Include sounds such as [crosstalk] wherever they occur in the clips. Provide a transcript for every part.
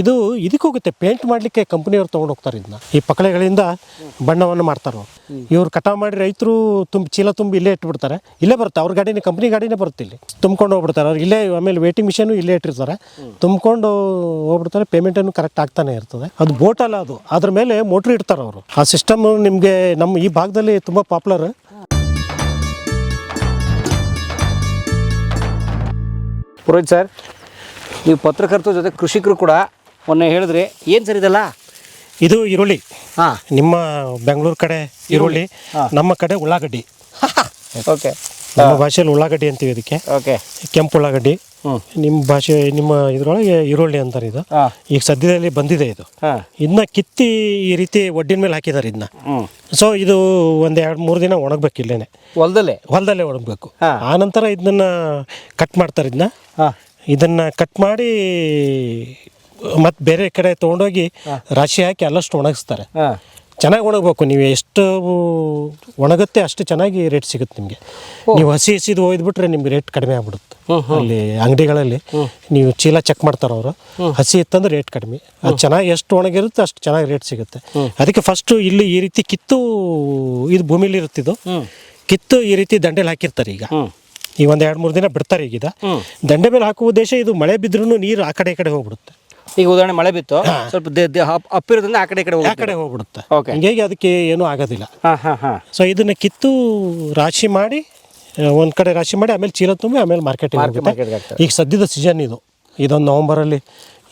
ಇದು ಇದಕ್ಕೆ ಹೋಗುತ್ತೆ. ಪೇಂಟ್ ಮಾಡಲಿಕ್ಕೆ ಕಂಪ್ನಿಯವ್ರು ತೊಗೊಂಡು ಹೋಗ್ತಾರೆ ಇದನ್ನ ಈ ಪಕಳೆಗಳಿಂದ ಬಣ್ಣವನ್ನು ಮಾಡ್ತಾರೆ. ಇವ್ರು ಕಟಾವು ಮಾಡಿ ರೈತರು ತುಂಬ ಚೀಲ ತುಂಬಿ ಇಲ್ಲೇ ಇಟ್ಬಿಡ್ತಾರೆ. ಇಲ್ಲೇ ಬರುತ್ತೆ. ಅವ್ರ ಗಾಡಿನೇ ಕಂಪ್ನಿ ಗಾಡಿನೇ ಬರುತ್ತೆ ಇಲ್ಲಿ. ತುಂಬ್ಕೊಂಡು ಹೋಗ್ಬಿಡ್ತಾರೆ. ಅವ್ರು ಇಲ್ಲೇ ಆಮೇಲೆ ವೇಟಿಂಗ್ ಮಿಷನು ಇಲ್ಲೇ ಇಟ್ಟಿರ್ತಾರೆ. ತುಂಬ್ಕೊಂಡು ಹೋಗ್ಬಿಡ್ತಾರೆ. ಪೇಮೆಂಟನ್ನು ಕರೆಕ್ಟ್ ಆಗ್ತಾನೆ ಇರ್ತದೆ. ಅದು ಬೋಟ್ ಅಲ್ಲ ಅದು. ಅದ್ರ ಮೇಲೆ ಮೋಟ್ರ್ ಇಡ್ತಾರೆ ಅವರು. ಆ ಸಿಸ್ಟಮ್ ನಿಮಗೆ ನಮ್ಮ ಈ ಭಾಗದಲ್ಲಿ ತುಂಬ ಪಾಪ್ಯುಲರ್ ಪುರೋಹಿತ್ ಸರ್ ನೀವು ಪತ್ರಕರ್ತರ ಜೊತೆ ಕೃಷಿಕರು ಕೂಡ ಮೊನ್ನೆ ಹೇಳಿದ್ರಿ ಏನು ಸರ್ ಇದೆಲ್ಲ? ಇದು ಈರುಳ್ಳಿ. ಹಾಂ. ನಿಮ್ಮ ಬೆಂಗಳೂರು ಕಡೆ ಈರುಳ್ಳಿ ನಮ್ಮ ಕಡೆ ಉಳ್ಳಾಗಡ್ಡಿ. [laughs] ಓಕೆ ನಮ್ಮ ಭಾಷೆಯಲ್ಲಿ ಉಳ್ಳಾಗಡ್ಡಿ ಅಂತೀವಿ ಇದಕ್ಕೆ. ಓಕೆ ಕೆಂಪು ಉಳ್ಳಾಗಡ್ಡಿ. ನಿಮ್ಮ ಭಾಷೆ ನಿಮ್ಮ ಇದರೊಳಗೆ ಈರುಳ್ಳಿ ಅಂತಾರೆ ಇದು. ಈಗ ಸದ್ಯದಲ್ಲಿ ಬಂದಿದೆ ಇದು. ಇದನ್ನ ಕಿತ್ತಿ ಈ ರೀತಿ ಒಡ್ಡಿನ ಮೇಲೆ ಹಾಕಿದ್ದಾರೆ ಇದನ್ನ ಸೊ ಇದು ಒಂದ್ ಎರಡು ಮೂರು ದಿನ ಒಣಗ್ಬೇಕು ಇಲ್ಲೇನೆ. ಹೊಲದಲ್ಲೇ? ಹೊಲದಲ್ಲೇ ಒಣಗಬೇಕು. ಆ ನಂತರ ಇದನ್ನ ಕಟ್ ಮಾಡ್ತಾರೆ ಇದನ್ನ ಹಾಂ. ಇದನ್ನ ಕಟ್ ಮಾಡಿ ಮತ್ತೆ ಬೇರೆ ಕಡೆ ತೊಗೊಂಡೋಗಿ ರಾಶಿ ಹಾಕಿ ಅಲ್ಲಷ್ಟು ಒಣಗಿಸ್ತಾರೆ. ಚೆನ್ನಾಗಿ ಒಣಗಬೇಕು. ನೀವು ಎಷ್ಟು ಒಣಗುತ್ತೆ ಅಷ್ಟು ಚೆನ್ನಾಗಿ ರೇಟ್ ಸಿಗುತ್ತೆ ನಿಮಗೆ. ನೀವು ಹಸಿ ಹಸಿದು ಒಯ್ದುಬಿಟ್ರೆ ನಿಮ್ಗೆ ರೇಟ್ ಕಡಿಮೆ ಆಗ್ಬಿಡುತ್ತೆ. ಅಲ್ಲಿ ಅಂಗಡಿಗಳಲ್ಲಿ ನೀವು ಚೀಲ ಚೆಕ್ ಮಾಡ್ತಾರೆ ಅವರು. ಹಸಿ ಇತ್ತಂದ್ರೆ ರೇಟ್ ಕಡಿಮೆ. ಅದು ಚೆನ್ನಾಗಿ ಎಷ್ಟು ಒಣಗಿರುತ್ತೆ ಅಷ್ಟು ಚೆನ್ನಾಗಿ ರೇಟ್ ಸಿಗುತ್ತೆ. ಅದಕ್ಕೆ ಫಸ್ಟು ಇಲ್ಲಿ ಈ ರೀತಿ ಕಿತ್ತು ಇದು ಭೂಮಿಲಿ ಇರುತ್ತಿದ್ದು ಕಿತ್ತು ಈ ರೀತಿ ದಂಡೆಲಿ ಹಾಕಿರ್ತಾರೆ ಈಗ. ಈ ಒಂದು ಎರಡು ಮೂರು ದಿನ ಬಿಡ್ತಾರೆ ಈಗಿದ. ದಂಡೆ ಮೇಲೆ ಹಾಕುವ ಉದ್ದೇಶ ಇದು ಮಳೆ ಬಿದ್ರೂ ನೀರು ಆ ಕಡೆ ಈ ಕಡೆ ಹೋಗ್ಬಿಡುತ್ತೆ. ಈಗ ಉದಾಹರಣೆ ಮಳೆ ಬಿತ್ತು ಸ್ವಲ್ಪ ಅಪ್ಪಿರೋದ್ರಿಂದ ಆ ಕಡೆ ಕಡೆ ಆ ಕಡೆ ಹೋಗ್ಬಿಡುತ್ತೆ. ಹಂಗಾಗಿ ಅದಕ್ಕೆ ಏನೂ ಆಗೋದಿಲ್ಲ. ಸೊ ಇದನ್ನ ಕಿತ್ತು ರಾಶಿ ಮಾಡಿ ಒಂದ್ ಕಡೆ ರಾಶಿ ಮಾಡಿ ಆಮೇಲೆ ಚೀಲ ತುಂಬಿ ಆಮೇಲೆ ಮಾರ್ಕೆಟ್ ಮಾರ್ಕೆಟ್ಗೆ ಈಗ ಸದ್ಯದ ಸೀಸನ್ ಇದು. ಇದೊಂದು ನವಂಬರಲ್ಲಿ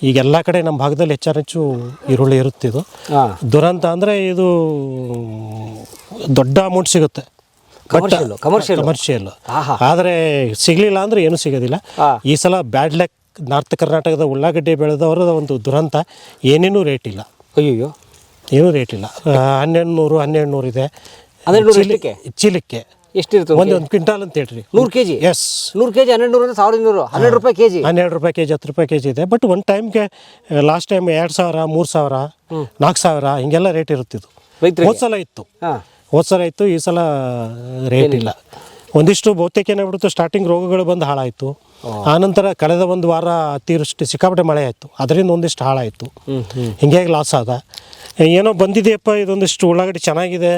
ಈಗ ಎಲ್ಲಾ ಕಡೆ ನಮ್ಮ ಭಾಗದಲ್ಲಿ ಹೆಚ್ಚು ಈರುಳ್ಳಿ ಇರುತ್ತೆ ಇದು ದುರಂತ ಅಂದ್ರೆ ಇದು ದೊಡ್ಡ ಅಮೌಂಟ್ ಸಿಗುತ್ತೆ. ಕಮರ್ಷಿಯಲ್ ಕಮರ್ಷಿಯಲ್ ಆಹಾ. ಆದರೆ ಸಿಗಲಿಲ್ಲ ಅಂದರೆ ಏನೂ ಸಿಗೋದಿಲ್ಲ. ಈ ಸಲ ಬ್ಯಾಡ್ ಲೆಕ್ ನಾರ್ತ್ ಕರ್ನಾಟಕದ ಉಳ್ಳಾಗಡ್ಡೆ ಬೆಳೆದವರ ಒಂದು ದುರಂತ ಏನೇನೂ ರೇಟ್ ಇಲ್ಲ. ಅಯ್ಯೋ ಏನೂ ರೇಟ್ ಇಲ್ಲ. ಹನ್ನೆರಡು ನೂರು ಹನ್ನೆರಡು ನೂರು ಇದೆ ಚೀಲಕ್ಕೆ ನೂರು? ಚೀಲಕ್ಕೆ ಎಷ್ಟಿರುತ್ತೆ ಒಂದು ಒಂದು ಕ್ವಿಂಟಾಲ್ ಅಂತ ಹೇಳ್ರಿ. ನೂರು ಕೆ ಜಿ ಎಸ್ ನೂರು ಕೆ ಜಿ ಹನ್ನೆರಡು ನೂರು ಸಾವಿರದ ಇನ್ನೂರು ಹನ್ನೆರಡು ರೂಪಾಯಿ ಕೆ ಜಿ ಹನ್ನೆರಡು ರೂಪಾಯಿ ಕೆ ಜಿ ಹತ್ತು ರೂಪಾಯಿ ಕೆ ಜಿ ಇದೆ ಬಟ್ ಒಂದು ಟೈಮ್ಗೆ ಲಾಸ್ಟ್ ಟೈಮ್ ಎರಡು ಸಾವಿರ ಮೂರು ಸಾವಿರ ನಾಲ್ಕು ಸಾವಿರ ಹಿಂಗೆಲ್ಲ ರೇಟ್ ಇರುತ್ತಿದ್ದು ಹೋದ ಸಲ ಇತ್ತು. ಹೋದ ಸಲ ಇತ್ತು ಈ ಸಲ ರೇಟ್ ಇಲ್ಲ. ಒಂದಿಷ್ಟು ಬಹುತೇಕ ಏನಾಗ್ಬಿಡ್ತು ಸ್ಟಾರ್ಟಿಂಗ್ ರೋಗಗಳು ಬಂದು ಹಾಳಾಯಿತು. ಆನಂತರ ಕಳೆದ ಒಂದು ವಾರ ಅತಿವೃಷ್ಟಿ ಸಿಕ್ಕಾಪಟ್ಟೆ ಮಳೆ ಆಯಿತು. ಅದರಿಂದ ಒಂದಿಷ್ಟು ಹಾಳಾಯಿತು. ಹಿಂಗಾಗಿ ಲಾಸ್ ಆದ. ಏನೋ ಬಂದಿದೆಯಪ್ಪ ಇದೊಂದಿಷ್ಟು ಉಳ್ಳಾಗಡ್ಡಿ ಚೆನ್ನಾಗಿದೆ.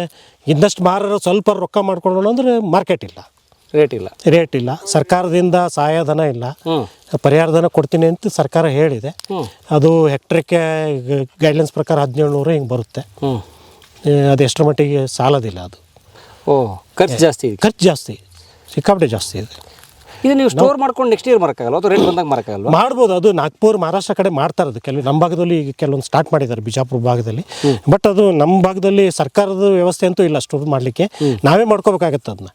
ಇನ್ನಷ್ಟು ಮಾರರು ಸ್ವಲ್ಪ ರೊಕ್ಕ ಮಾಡ್ಕೊಳ್ಳೋಣ ಅಂದ್ರೆ ಮಾರ್ಕೆಟ್ ಇಲ್ಲ. ರೇಟ್ ಇಲ್ಲ. ರೇಟ್ ಇಲ್ಲ. ಸರ್ಕಾರದಿಂದ ಸಹಾಯಧನ ಇಲ್ಲ. ಪರಿಹಾರ ಪರಿಹಾರಧನ ಕೊಡ್ತೀನಿ ಅಂತ ಸರ್ಕಾರ ಹೇಳಿದೆ. ಅದು ಹೆಕ್ಟ್ರಿಗೆ ಗೈಡ್ಲೈನ್ಸ್ ಪ್ರಕಾರ ಹದಿನೇಳು ನೂರು ಹಿಂಗೆ ಬರುತ್ತೆ. ಅದು ಎಷ್ಟರ ಮಟ್ಟಿಗೆ ಸಾಲೋದಿಲ್ಲ ಅದು. ಓ ಖರ್ಚು ಜಾಸ್ತಿ ಖರ್ಚು ಜಾಸ್ತಿ ಸಿಕ್ಕಾಪಟ್ಟೆ ಜಾಸ್ತಿ ಇದೆ. ಇದು ನೀವು ಸ್ಟೋರ್ ಮಾಡ್ಕೊಂಡು ನೆಕ್ಸ್ಟ್ ಇಯರ್ ಮಾರಕ್ಕಾಗಲ್ಲ? ಅಥವಾ ರೇಟ್ ಬಂದಾಗ ಮಾರಕ್ಕಾಗಲ್ವಾ? ಮಾಡ್ಬೋದು. ಅದು ನಾಗ್ಪುರ್ ಮಹಾರಾಷ್ಟ್ರ ಕಡೆ ಮಾಡ್ತಾರೆ ಅದು. ಕೆಲವು ನಮ್ಮ ಭಾಗದಲ್ಲಿ ಈಗ ಕೆಲವೊಂದು ಸ್ಟಾರ್ಟ್ ಮಾಡಿದ್ದಾರೆ ಬಿಜಾಪುರ ಭಾಗದಲ್ಲಿ. ಬಟ್ ಅದು ನಮ್ಮ ಭಾಗದಲ್ಲಿ ಸರ್ಕಾರದ ವ್ಯವಸ್ಥೆ ಅಂತೂ ಇಲ್ಲ ಸ್ಟೋರ್ ಮಾಡಲಿಕ್ಕೆ. ನಾವೇ ಮಾಡ್ಕೋಬೇಕಾಗತ್ತೆ ಅದನ್ನ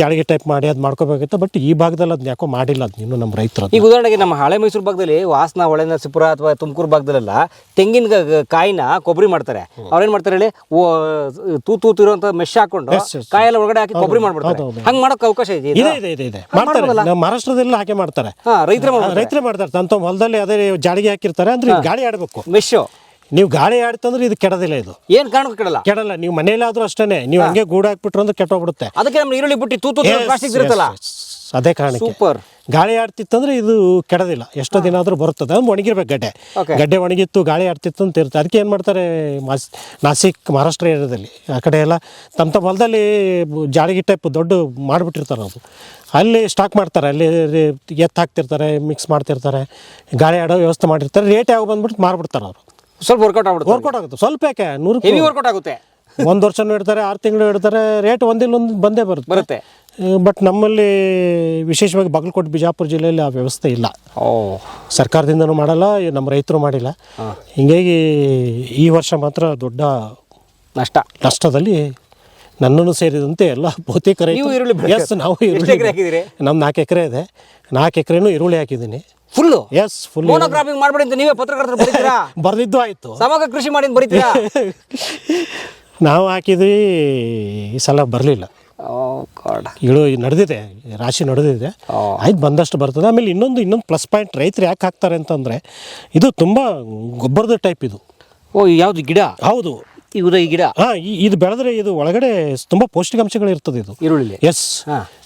ಜಾಳಿಗೆ ಟೈಪ್ ಮಾಡಿ ಅದು ಮಾಡ್ಕೋಬೇಕಾಗತ್ತೆ. ಬಟ್ ಈ ಭಾಗದಲ್ಲಿ ಅದನ್ನ ಯಾಕೋ ಮಾಡಿಲ್ಲ ಅದು ಇನ್ನೂ ನಮ್ಮ ರೈತರು ಈಗ ಉದಾಹರಣೆಗೆ ನಮ್ಮ ಹಳೆ ಮೈಸೂರು ಭಾಗದಲ್ಲಿ ವಾಸನ ನರಸೀಪುರ ಅಥವಾ ತುಮಕೂರು ಭಾಗದಲ್ಲೆಲ್ಲ ತೆಂಗಿನ ಕಾಯಿನ ಕೊಬ್ಬರಿ ಮಾಡ್ತಾರೆ. ಅವ್ರೇನ್ ಮಾಡ್ತಾರೆ ಹೇಳಿ? ಓ, ತೂ ತೂತು ಇರುವಂತ ಮೆಶ್ ಹಾಕೊಂಡು ಕಾಯಿಲ್ಲ ಒಳಗಡೆ ಹಾಕಿ ಕೊಬ್ಬರಿ ಮಾಡ್ಬಿಡ್ತಾರೆ. ಹಂಗೆ ಮಾಡೋಕೆ ಅವಕಾಶ ಇದೆ ಇದೆ ಇದೆ ಇದೆ ಇದೆ. ಮಾಡ್ತಾರೆ. ಹಾಕಿ ಮಹಾರಾಷ್ಟ್ರದಲ್ಲ ಹಾಗೆ ಮಾಡ್ತಾರೆ. ರೈತರ ರೈತರೇ ಮಾಡ್ತಾರೆ. ತಮ್ಮ ಹೊಲದಲ್ಲಿ ಅದೇ ಜಾಡಿಗೆ ಹಾಕಿರ್ತಾರೆ ಅಂದ್ರೆ ಗಾಳಿ ಆಡಬೇಕು. ಮೆಶ್ ನೀವು ಗಾಳಿ ಆಡ್ತಂದ್ರೆ ಇದು ಕೆಡದಿಲ್ಲ ಇದು. ಏನ್ ಕಾರಣಕ್ಕೂ ಕೆಡಲ್ಲ? ಕೆಡಲ್ಲ. ನೀವು ಮನೇಲಾದ್ರೂ ಅಷ್ಟೇ ನೀವು ಹಂಗೆ ಗೂಡು ಹಾಕ್ಬಿಟ್ರು ಅಂದ್ರೆ ಕೆಟ್ಟೋಗ್ಬಿಡುತ್ತೆ. ಅದಕ್ಕೆ ನಮ್ಮ ಈರುಳ್ಳಿ ಬುಟ್ಟಿ ತೂತು ಪ್ಲಾಸ್ಟಿಕ್ ಇರುತ್ತಲ್ಲ. ಅದೇ ಕಾರಣ ಸೂಪರ್ ಗಾಳಿ ಆಡ್ತಿತ್ತಂದ್ರೆ ಇದು ಕೆಡದಿಲ್ಲ. ಎಷ್ಟೋ ದಿನ ಆದ್ರೂ ಬರುತ್ತದೆ. ಅದು ಒಣಗಿರ್ಬೇಕು ಗಡ್ಡೆ. ಗಡ್ಡೆ ಒಣಗಿತ್ತು ಗಾಳಿ ಆಡ್ತಿತ್ತು ಅಂತ ಇರುತ್ತೆ. ಅದಕ್ಕೆ ಏನು ಮಾಡ್ತಾರೆ ಮಾಸ್ ನಾಸಿಕ್ ಮಹಾರಾಷ್ಟ್ರ ಏರಿಯಾದಲ್ಲಿ ಆ ಕಡೆ ಎಲ್ಲ ತಮ್ಮ ತಮ್ಮ ಹೊಲದಲ್ಲಿ ಜಾಳಿಗೆ ಟೈಪ್ ದೊಡ್ಡ ಮಾಡಿಬಿಟ್ಟಿರ್ತಾರೆ ಅದು. ಅಲ್ಲಿ ಸ್ಟಾಕ್ ಮಾಡ್ತಾರೆ. ಅಲ್ಲಿ ಎತ್ತ ಹಾಕ್ತಿರ್ತಾರೆ ಮಿಕ್ಸ್ ಮಾಡ್ತಿರ್ತಾರೆ ಗಾಳಿ ಆಡೋ ವ್ಯವಸ್ಥೆ ಮಾಡಿರ್ತಾರೆ. ರೇಟ್ ಯಾವಾಗ ಬಂದ್ಬಿಟ್ಟು ಮಾರ್ಬಿಡ್ತಾರೆ ಅವರು. ಸ್ವಲ್ಪ ವರ್ಕೌಟ್ ಆಗುತ್ತೆ ವರ್ಕೌಟ್ ಆಗುತ್ತೆ. ಸ್ವಲ್ಪ ಯಾಕೆ? ನೂರು ವರ್ಕೌಟ್ ಆಗುತ್ತೆ. ಒಂದು ವರ್ಷನೂ ಇಡ್ತಾರೆ ಆರು ತಿಂಗಳು ಇಡ್ತಾರೆ ರೇಟ್ ಒಂದಿಲ್ಲ ಒಂದು ಬಂದೇ ಬರುತ್ತೆ. ಬರುತ್ತೆ. ಬಟ್ ನಮ್ಮಲ್ಲಿ ವಿಶೇಷವಾಗಿ ಬಾಗಲಕೋಟೆ ಬಿಜಾಪುರ ಜಿಲ್ಲೆಯಲ್ಲಿ ಆ ವ್ಯವಸ್ಥೆ ಇಲ್ಲ. ಸರ್ಕಾರದಿಂದನೂ ಮಾಡಲ್ಲ ನಮ್ಮ ರೈತರು ಮಾಡಿಲ್ಲ. ಹಿಂಗಾಗಿ ಈ ವರ್ಷ ಮಾತ್ರ ದೊಡ್ಡ ನಷ್ಟ. ನಷ್ಟದಲ್ಲಿ ನನ್ನನ್ನು ಸೇರಿದಂತೆ ಎಲ್ಲ ಬಹುತೇಕ ನೀವು ಈರುಳ್ಳಿ ಎಸ್ ನಾವು ಈರುಳ್ಳಿ? ನಮ್ಮ ನಾಲ್ಕು ಎಕರೆ ಇದೆ. ನಾಲ್ಕು ಎಕರೆನೂ ಈರುಳ್ಳಿ ಹಾಕಿದ್ದೀನಿ. ಫುಲ್ಲು ಎಸ್ ಫುಲ್ ಮಾಡ್ಬೇಡಿ ಅಂತ ನೀವೇ ಪತ್ರಕರ್ತರು ಬರೆದಿದ್ದು [laughs] ಆಯಿತು. ಸಮಗ್ರ ಕೃಷಿ ಮಾಡಿ ಬರೀತೀರಾ? [laughs] ನಾವು ಹಾಕಿದ್ವಿ ಈ ಸಲ ಬರಲಿಲ್ಲ. ಇಳು ನಡೆದಿದೆ ರಾಶಿ ನಡೆದಿದೆ. ಆಯ್ತು ಬಂದಷ್ಟು ಬರ್ತದೆ. ಆಮೇಲೆ ಇನ್ನೊಂದು ಇನ್ನೊಂದು ಪ್ಲಸ್ ಪಾಯಿಂಟ್ ರೈತರು ಯಾಕೆ ಹಾಕ್ತಾರೆ ಅಂತಂದರೆ ಇದು ತುಂಬ ಗೊಬ್ಬರದ ಟೈಪ್ ಇದು. ಓ ಯಾವ್ದು ಗಿಡ? ಹೌದು. ಇವರ ಈ ಗಿಡ? ಹಾಂ ಇದು ಬೆಳೆದ್ರೆ ಇದು ಒಳಗಡೆ ತುಂಬ ಪೌಷ್ಟಿಕಾಂಶಗಳು ಇರ್ತದೆ ಇದು. ಈರುಳ್ಳಿ. ಎಸ್.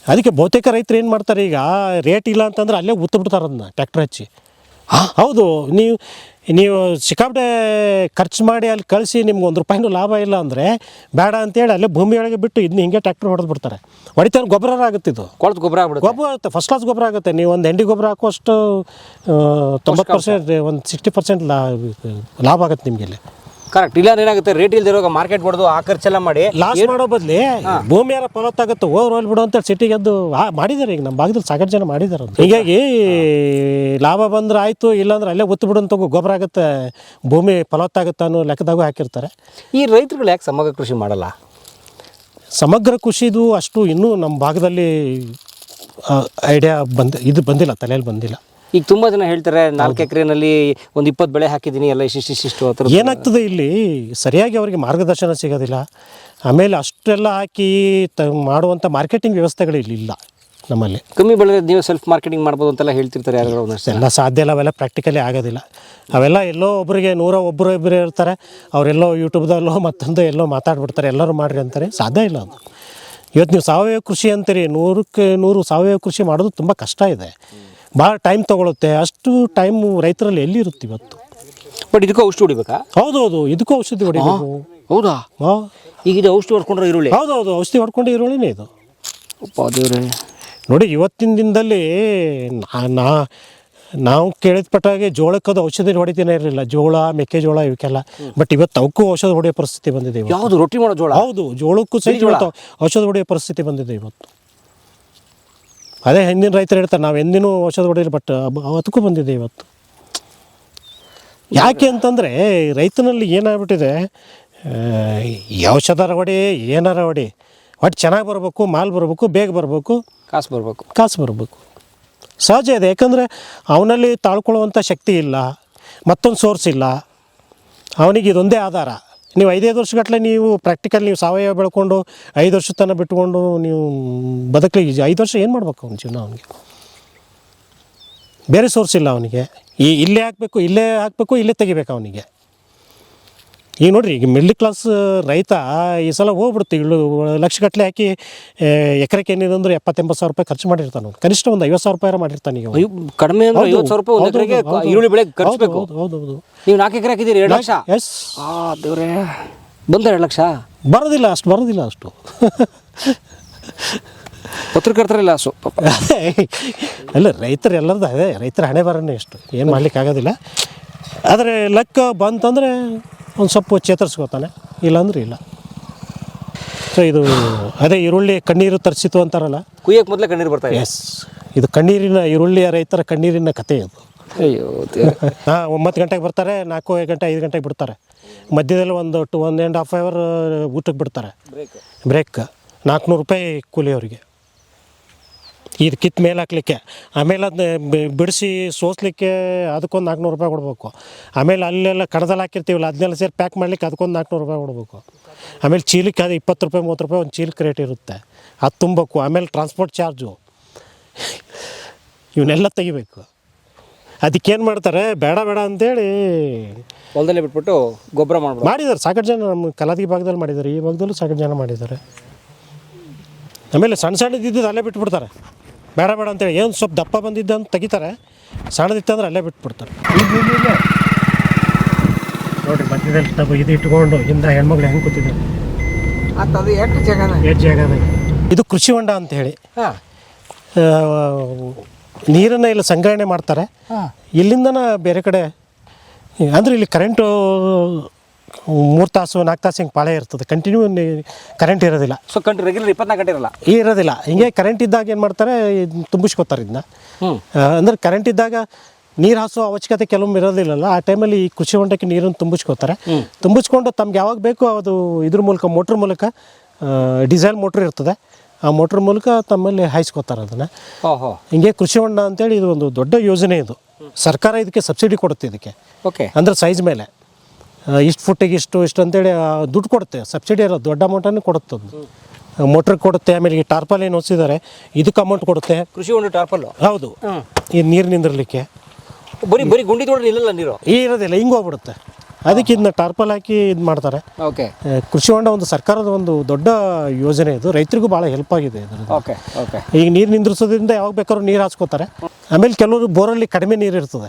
ಅದಕ್ಕೆ ಬಹುತೇಕ ರೈತರು ಏನು ಮಾಡ್ತಾರೆ ಈಗ ರೇಟ್ ಇಲ್ಲ ಅಂತಂದ್ರೆ ಅಲ್ಲೇ ಉತ್ತು ಬಿಡ್ತಾರೆ ಅದನ್ನ ಟ್ಯಾಕ್ಟರ್ ಹಚ್ಚಿ. ಹೌದು ನೀವು ನೀವು ಸಿಕ್ಕಾಪಟ್ಟೆ ಖರ್ಚು ಮಾಡಿ ಅಲ್ಲಿ ಕಳಿಸಿ ನಿಮ್ಗೆ ಒಂದು ರೂಪಾಯಿನೂ ಲಾಭ ಇಲ್ಲ ಅಂದರೆ ಬೇಡ ಅಂತೇಳಿ ಅಲ್ಲೇ ಭೂಮಿಯೊಳಗೆ ಬಿಟ್ಟು ಇದನ್ನ ಹಿಂಗೆ ಟ್ಯಾಕ್ಟರ್ ಹೊಡೆದು ಬಿಡ್ತಾರೆ. ಹೊಡಿತಾರೆ ಗೊಬ್ಬರ ಆಗುತ್ತೆ ಇದು. ಕೊಳತು ಗೊಬ್ಬರ ಆಗ್ಬಿಡುತ್ತೆ. ಗೊಬ್ಬರ ಆಗುತ್ತೆ ಫಸ್ಟ್ ಕ್ಲಾಸ್ ಗೊಬ್ಬರ ಆಗುತ್ತೆ. ನೀವು ಒಂದು ಹೆಂಡಿ ಗೊಬ್ಬರ ಹಾಕುವಷ್ಟು ತೊಂಬತ್ತು ಪರ್ಸೆಂಟ್ ಒಂದು ಸಿಕ್ಸ್ಟಿ ಪರ್ಸೆಂಟ್ ಲಾಭ ಆಗುತ್ತೆ ನಿಮಗೆ ಇಲ್ಲಿ. ಕರೆಕ್ಟ್ ಇಲ್ಲ ಏನಾಗುತ್ತೆ? ರೇಟ್ ಇಲ್ದಿರೋ ಮಾರ್ಕೆಟ್ ಬಿಡೋದು ಆ ಖರ್ಚೆಲ್ಲ ಮಾಡಿ ಲಾಸ್ ಮಾಡೋ ಬದಲಿ ಭೂಮಿ ಯಾರ ಫಲವತ್ತಾಗುತ್ತೆ ಓವರ್ ಆಲ್ ಬಿಡು ಅಂತ ಸಿಟಿಗೆ ಎದ್ದು ಮಾಡಿದಾರೆ ಈಗ. ನಮ್ಮ ಭಾಗದಲ್ಲಿ ಸಾಕಷ್ಟು ಜನ ಮಾಡಿದ್ದಾರೆ ಹೀಗಾಗಿ ಲಾಭ ಬಂದ್ರೆ ಆಯಿತು ಇಲ್ಲಾಂದ್ರೆ ಅಲ್ಲೇ ಒತ್ತು ಬಿಡು ಅಂತ ಗೊಬ್ಬರ ಆಗುತ್ತೆ ಭೂಮಿ ಫಲವತ್ತಾಗುತ್ತೆ ಅನ್ನೋ ಲೆಕ್ಕದಾಗೂ ಹಾಕಿರ್ತಾರೆ. ಈ ರೈತರುಗಳು ಯಾಕೆ ಸಮಗ್ರ ಕೃಷಿ ಮಾಡಲ್ಲ? ಸಮಗ್ರ ಕೃಷಿದು ಅಷ್ಟು ಇನ್ನೂ ನಮ್ಮ ಭಾಗದಲ್ಲಿ ಐಡಿಯಾ ಬಂದ ಇದು ಬಂದಿಲ್ಲ ತಲೆಯಲ್ಲಿ ಬಂದಿಲ್ಲ. ಈಗ ತುಂಬಾ ಜನ ಹೇಳ್ತಾರೆ ನಾಲ್ಕು ಎಕರೆನಲ್ಲಿ ಒಂದು ಇಪ್ಪತ್ತು ಬೆಳೆ ಹಾಕಿದ್ದೀನಿ ಎಲ್ಲ ಇಷ್ಟಿಷ್ಟು ಇಷ್ಟಿಷ್ಟು ಆ. ಏನಾಗ್ತದೆ ಇಲ್ಲಿ? ಸರಿಯಾಗಿ ಅವರಿಗೆ ಮಾರ್ಗದರ್ಶನ ಸಿಗೋದಿಲ್ಲ. ಆಮೇಲೆ ಅಷ್ಟೆಲ್ಲ ಹಾಕಿ ತ ಮಾಡುವಂಥ ಮಾರ್ಕೆಟಿಂಗ್ ವ್ಯವಸ್ಥೆಗಳು ಇಲ್ಲಿ ಇಲ್ಲ ನಮ್ಮಲ್ಲಿ. ಕಮ್ಮಿ ಬೆಳೆ ನೀವು ಸೆಲ್ಫ್ ಮಾರ್ಕೆಟಿಂಗ್ ಮಾಡ್ಬೋದು ಅಂತೆಲ್ಲ ಹೇಳ್ತಿರ್ತಾರೆ ಯಾರು ಎಲ್ಲ ಸಾಧ್ಯ ಇಲ್ಲ ಅವೆಲ್ಲ ಪ್ರಾಕ್ಟಿಕಲಿ ಆಗೋದಿಲ್ಲ. ಅವೆಲ್ಲ ಎಲ್ಲೋ ಒಬ್ಬರಿಗೆ ನೂರ ಒಬ್ಬರು ಇಬ್ಬರು ಇರ್ತಾರೆ ಅವರೆಲ್ಲೋ ಯೂಟ್ಯೂಬ್ದಲ್ಲೋ ಮತ್ತೊಂದು ಎಲ್ಲೋ ಮಾತಾಡ್ಬಿಡ್ತಾರೆ ಎಲ್ಲರೂ ಮಾಡ್ರಿ ಅಂತಾರೆ ಸಾಧ್ಯ ಇಲ್ಲ ಅದು. ಇವತ್ತು ನೀವು ಸಾವಯವ ಕೃಷಿ ಅಂತೀರಿ ನೂರಕ್ಕೆ ನೂರು ಸಾವಯವ ಕೃಷಿ ಮಾಡೋದು ತುಂಬ ಕಷ್ಟ ಇದೆ. ಭಾಳ ಟೈಮ್ ತೊಗೊಳುತ್ತೆ. ಅಷ್ಟು ಟೈಮು ರೈತರಲ್ಲಿ ಎಲ್ಲಿ ಇರುತ್ತೆ ಇವತ್ತು? ಬಟ್ ಇದಕ್ಕೂ ಔಷಧಿ ಹೊಡಿಬೇಕಾ? ಹೌದು ಹೌದು ಇದಕ್ಕೂ ಔಷಧಿ ಹೊಡಿಬೇಕು. ಹೌದಾ? ಹಾ. ಈಗ ಇದು ಔಷಧಿ ಹೊಡ್ಕೊಂಡ್ರೆ ಈರುಳ್ಳಿ? ಹೌದು ಹೌದು ಔಷಧಿ ಹೊಡ್ಕೊಂಡು ಈರುಳ್ಳಿನೇ ಇದು. ಅಪ್ಪ ದೇವ್ರೆ. ನೋಡಿ ಇವತ್ತಿನ ದಿನದಲ್ಲಿ ನಾ- ನಾ ನಾವು ಕೇಳಿದ ಪಟ್ಟಾಗೆ ಜೋಳಕ್ಕದು ಔಷಧಿ ಹೊಡಿತೀನೇ ಇರಲಿಲ್ಲ. ಜೋಳ ಮೆಕ್ಕೆಜೋಳ ಇವಕ್ಕೆಲ್ಲ. ಬಟ್ ಇವತ್ತು ಅವಕ್ಕೂ ಔಷಧ ಹೊಡೆಯೋ ಪರಿಸ್ಥಿತಿ ಬಂದಿದೆ ಇವತ್ತು. ಯಾವುದು? ರೊಟ್ಟಿ ಮಾಡೋ ಜೋಳ? ಹೌದು ಜೋಳಕ್ಕೂ ಸಹ ಔಷಧ ಹೊಡೆಯೋ ಪರಿಸ್ಥಿತಿ ಬಂದಿದೆ ಇವತ್ತು. ಅದೇ ಹಿಂದಿನ ರೈತರು ಹೇಳ್ತಾರೆ ನಾವು ಎಂದಿನೂ ಔಷಧ ಹೊಡೆಯಲ್ಲ ಬಟ್ ಅದಕ್ಕೂ ಬಂದಿದೆ ಇವತ್ತು. ಯಾಕೆ ಅಂತಂದರೆ ರೈತನಲ್ಲಿ ಏನಾಗ್ಬಿಟ್ಟಿದೆ ಈ ಔಷಧರ ಹೊಡಿ ಏನಾರ ಹೊಡಿ ಒಟ್ಟು ಚೆನ್ನಾಗಿ ಬರಬೇಕು ಮಾಲ್ ಬರಬೇಕು ಬೇಗ ಬರಬೇಕು ಕಾಸು ಬರಬೇಕು. ಕಾಸು ಬರಬೇಕು. ಸಹಜ ಇದೆ ಯಾಕಂದರೆ ಅವನಲ್ಲಿ ತಾಳ್ಕೊಳ್ಳುವಂಥ ಶಕ್ತಿ ಇಲ್ಲ ಮತ್ತೊಂದು ಸೋರ್ಸ್ ಇಲ್ಲ ಅವನಿಗೆ ಇದೊಂದೇ ಆಧಾರ. ನೀವು ಐದೈದು ವರ್ಷಗಟ್ಟಲೆ ನೀವು ಪ್ರಾಕ್ಟಿಕಲ್ ನೀವು ಸಾವಯವ ಬೆಳ್ಕೊಂಡು ಐದು ವರ್ಷ ತನಕ ಬಿಟ್ಕೊಂಡು ನೀವು ಬದುಕಲಿ ಐದು ವರ್ಷ ಏನು ಮಾಡ್ಬೇಕು ಅವ್ನ ಜೀವನ ಅವನಿಗೆ? ಬೇರೆ ಸೋರ್ಸ್ ಇಲ್ಲ ಅವನಿಗೆ. ಈ ಇಲ್ಲೇ ಹಾಕಬೇಕು ಇಲ್ಲೇ ಹಾಕಬೇಕು, ಇಲ್ಲೇ ತೆಗಿಬೇಕು ಅವನಿಗೆ. ಈಗ ನೋಡ್ರಿ ಈಗ ಮಿಡ್ಲ್ ಕ್ಲಾಸ್ ರೈತ ಈ ಸಲ ಹೋಗ್ಬಿಡುತ್ತೆ ಇಳು ಲಕ್ಷಗಟ್ಟಲೆ ಹಾಕಿ ಎಕರೆಗೆ ಏನಿದೆ ಅಂದ್ರೆ ಎಪ್ಪತ್ತೆಂಬತ್ತು ಸಾವಿರ ರೂಪಾಯಿ ಖರ್ಚು ಮಾಡಿರ್ತಾನೆ ಅವ್ನು. ಕನಿಷ್ಠ ಒಂದು ಐವತ್ತು ಸಾವಿರ ರೂಪಾಯಿ ಮಾಡಿರ್ತಾನೆ ಈಗ ಕಡಿಮೆ ಅಂದ್ರೆ ಐವತ್ತು ಸಾವಿರ ರೂಪಾಯಿ ಒಂದು ಎಕರೆಗೆ ಈರುಳ್ಳಿ ಬೆಳೆ ಖರ್ಚಬೇಕು. ಹೌದು ಹೌದು ನೀವು ನಾಲ್ಕು ಎಕರೆ ಹಾಕಿದ್ದೀರಿ ಎರಡು ಲಕ್ಷ? ಎಸ್. ಆ ದೇವ್ರೆ. ಬಂದ ಎರಡು ಲಕ್ಷ? ಬರೋದಿಲ್ಲ ಅಷ್ಟು ಬರೋದಿಲ್ಲ ಅಷ್ಟು. ಉತ್ರಕರ್ತರ ಇಲ್ಲ ಅಷ್ಟು ಅಲ್ಲ ರೈತರು ಎಲ್ಲರದ್ದು ಅದೇ. ರೈತರ ಹಣೆ ಬರನೇ ಎಷ್ಟು ಏನು ಮಾಡ್ಲಿಕ್ಕೆ ಆಗೋದಿಲ್ಲ ಆದರೆ ಲೆಕ್ಕ ಬಂತಂದರೆ ಒಂದು ಸೊಪ್ಪು ಚೇತರಿಸ್ಕೋತಾನೆ ಇಲ್ಲಾಂದ್ರೆ ಇಲ್ಲ. ಸೊ ಇದು ಅದೇ ಈರುಳ್ಳಿ ಕಣ್ಣೀರು ತರಿಸಿತು ಅಂತಾರಲ್ಲ? ಕುಯ್ಯಕ್ಕೆ ಮೊದಲೇ ಕಣ್ಣೀರು ಬರ್ತಾ ಎಸ್ ಇದು ಕಣ್ಣೀರಿನ ಈರುಳ್ಳಿಯ ರೈತರ ಕಣ್ಣೀರಿನ ಕತೆ ಅಯ್ಯೋ ದೇವ್ರೆ. ಹಾಂ ಒಂಬತ್ತು ಗಂಟೆಗೆ ಬರ್ತಾರೆ ನಾಲ್ಕು ಗಂಟೆ ಐದು ಗಂಟೆಗೆ ಬಿಡ್ತಾರೆ. ಮಧ್ಯದಲ್ಲಿ ಒಂದು to one and half hour ಊಟಕ್ಕೆ ಬಿಡ್ತಾರೆ. ಬ್ರೇಕ್ ನಾಲ್ಕುನೂರು ರೂಪಾಯಿ ಕೂಲಿ ಅವರಿಗೆ. ಇದು ಕಿತ್ ಮೇಲೆ ಹಾಕ್ಲಿಕ್ಕೆ. ಆಮೇಲೆ ಅದನ್ನ ಬಿಡಿಸಿ ಸೋಸ್ಲಿಕ್ಕೆ ಅದಕ್ಕೊಂದು ನಾಲ್ಕುನೂರು ರೂಪಾಯಿ ಕೊಡಬೇಕು. ಆಮೇಲೆ ಅಲ್ಲೆಲ್ಲ ಕಡದಲ್ಲಿ ಹಾಕಿರ್ತೀವಲ್ಲ ಅದನ್ನೆಲ್ಲ ಸೇರಿ ಪ್ಯಾಕ್ ಮಾಡಲಿಕ್ಕೆ ಅದಕ್ಕೊಂದು ನಾಲ್ಕುನೂರು ರೂಪಾಯಿ ಕೊಡಬೇಕು. ಆಮೇಲೆ ಚೀಲಕ್ಕೆ ಅದು ಇಪ್ಪತ್ತು ರೂಪಾಯಿ ಮೂವತ್ತು ರೂಪಾಯಿ ಒಂದು ಚೀಲಕ್ಕೆ ರೇಟ್ ಇರುತ್ತೆ. ಅದು ತುಂಬಬೇಕು ಆಮೇಲೆ ಟ್ರಾನ್ಸ್ಪೋರ್ಟ್ ಚಾರ್ಜು. ಇವನ್ನೆಲ್ಲ ತೆಗಿಬೇಕು. ಅದಕ್ಕೇನು ಮಾಡ್ತಾರೆ ಬೇಡ ಬೇಡ ಅಂತೇಳಿ ಹೊಲದಲ್ಲಿ ಬಿಟ್ಬಿಟ್ಟು ಗೊಬ್ಬರ ಮಾಡಿ ಮಾಡಿದ್ದಾರೆ ಸಾಕಷ್ಟು ಜನ ನಮ್ಮ ಕಲಾದಿ ಭಾಗದಲ್ಲಿ ಮಾಡಿದ್ದಾರೆ ಈ ಭಾಗದಲ್ಲೂ ಸಾಕಷ್ಟು ಜನ ಮಾಡಿದ್ದಾರೆ ಆಮೇಲೆ ಸಣ್ಣ ಸಣ್ಣದಿದ್ದು ಅಲ್ಲೇ ಬಿಟ್ಬಿಡ್ತಾರೆ. ಬೇಡ ಬೇಡ ಅಂತೇಳಿ ಏನು ಸ್ವಲ್ಪ ದಪ್ಪ ಬಂದಿದ್ದ ಅಂತ ತೆಗಿತಾರೆ. ಸಣ್ಣದಿತ್ತಂದ್ರೆ ಅಲ್ಲೇ ಬಿಟ್ಬಿಡ್ತಾರೆ. ನೋಡ್ರಿ ಮಧ್ಯದಲ್ಲಿ ತಗೋ ಇದು ಇಟ್ಕೊಂಡು ಹಿಂದೆ ಹೆಣ್ಮಕ್ಳು ಹೆಂಗೆ ಕೂತಿದ್ದಾರೆ. ಅದು ಎಷ್ಟು ಜಗನ. ಎಷ್ಟು ಇದು ಕೃಷಿ ಹೊಂಡ ಅಂತ ಹೇಳಿ. ನೀರನ್ನ ನೀರನ್ನು ಇಲ್ಲಿ ಸಂಗ್ರಹಣೆ ಮಾಡ್ತಾರೆ. ಇಲ್ಲಿಂದನ ಬೇರೆ ಕಡೆ ಅಂದ್ರೆ ಇಲ್ಲಿ ಕರೆಂಟು ಮೂರು ತಾಸು ನಾಲ್ಕು ತಾಸು ಹಿಂಗೆ ಪಾಳೆ ಇರ್ತದೆ. ಕಂಟಿನ್ಯೂ ಕರೆಂಟ್ ಇರೋದಿಲ್ಲ. ಸೊ ಕಂಟ್ ರೆಗ್ಯುಲರ್ ಇಪ್ಪತ್ನಾಲ್ಕು ಗಂಟೆ ಇರಲ್ಲ? ಈ ಇರೋದಿಲ್ಲ. ಹಿಂಗೆ ಕರೆಂಟ್ ಇದ್ದಾಗ ಏನು ಮಾಡ್ತಾರೆ ತುಂಬಿಸ್ಕೊತಾರೆ ಇದನ್ನ ಅಂದ್ರೆ ಕರೆಂಟ್ ಇದ್ದಾಗ ನೀರು ಹಾಸೋ ಅವಶ್ಯಕತೆ ಕೆಲವೊಮ್ಮೆ ಇರೋದಿಲ್ಲಲ್ಲ ಆ ಟೈಮಲ್ಲಿ ಈ ಕೃಷಿ ಹೊಂಡಕ್ಕೆ ನೀರನ್ನು ತುಂಬಿಸ್ಕೊತಾರೆ. ತುಂಬಿಸ್ಕೊಂಡು ತಮ್ಗೆ ಯಾವಾಗ ಬೇಕೋ ಅದು ಇದ್ರ ಮೂಲಕ ಮೋಟ್ರ್ ಮೂಲಕ ಡೀಸೆಲ್ ಮೋಟ್ರ್ ಇರ್ತದೆ. ಆ ಮೋಟ್ರ್ ಮೂಲಕ ತಮ್ಮಲ್ಲಿ ಹಾಯಿಸ್ಕೊತಾರೆ ಅದನ್ನು. ಹಿಂಗೆ ಕೃಷಿ ಹೊಂಡ ಅಂತೇಳಿ ಇದು ಒಂದು ದೊಡ್ಡ ಯೋಜನೆ ಇದು. ಸರ್ಕಾರ ಇದಕ್ಕೆ ಸಬ್ಸಿಡಿ ಕೊಡುತ್ತೆ ಇದಕ್ಕೆ. ಓಕೆ ಅಂದರೆ ಸೈಜ್ ಮೇಲೆ. ಇಷ್ಟು ಫುಟ್ಟಿಗೆ ಇಷ್ಟು ಇಷ್ಟು ಅಂತೇಳಿ ದುಡ್ಡು ಕೊಡುತ್ತೆ. ಸಬ್ಸಿಡಿ ಇರೋದು ದೊಡ್ಡ ಅಮೌಂಟನ್ನು ಕೊಡುತ್ತೆ ಅದು. ಮೋಟ್ರಿಗೆ ಕೊಡುತ್ತೆ ಆಮೇಲೆ ಈ ಟಾರ್ಪಲ್ ಏನು ಹೊಸಿದ್ದಾರೆ ಇದಕ್ಕೆ ಅಮೌಂಟ್ ಕೊಡುತ್ತೆ. ಕೃಷಿ ಒಂದು ಟಾರ್ಪಲ್ ಹೌದು. ಈ ನೀರು ನಿಂದಿರಲಿಕ್ಕೆ. ಬರೀ ಬರೀ ಗುಂಡಿ ತೊಗೊಂಡು ನಿಲ್ಲಲ್ಲ ನೀರು? ಈ ಇರೋದಿಲ್ಲ ಹಿಂಗೆ ಹೋಗ್ಬಿಡುತ್ತೆ. ಅದಕ್ಕೆ ಇದನ್ನ ಟಾರ್ಪಲ್ ಹಾಕಿ ಇದು ಮಾಡ್ತಾರೆ. ಓಕೆ ಕೃಷಿ ಹೊಂಡ ಒಂದು ಸರ್ಕಾರದ ಒಂದು ದೊಡ್ಡ ಯೋಜನೆ ಇದು. ರೈತರಿಗೂ ಭಾಳ ಹೆಲ್ಪ್ ಆಗಿದೆ ಓಕೆ ಓಕೆ ಈಗ ನೀರು ನಿಂದ್ರಿಸೋದ್ರಿಂದ ಯಾವಾಗ ಬೇಕಾದ್ರೂ ನೀರು ಹಾಸ್ಕೋತಾರೆ. ಆಮೇಲೆ ಕೆಲವರು ಬೋರಲ್ಲಿ ಕಡಿಮೆ ನೀರು ಇರ್ತದೆ.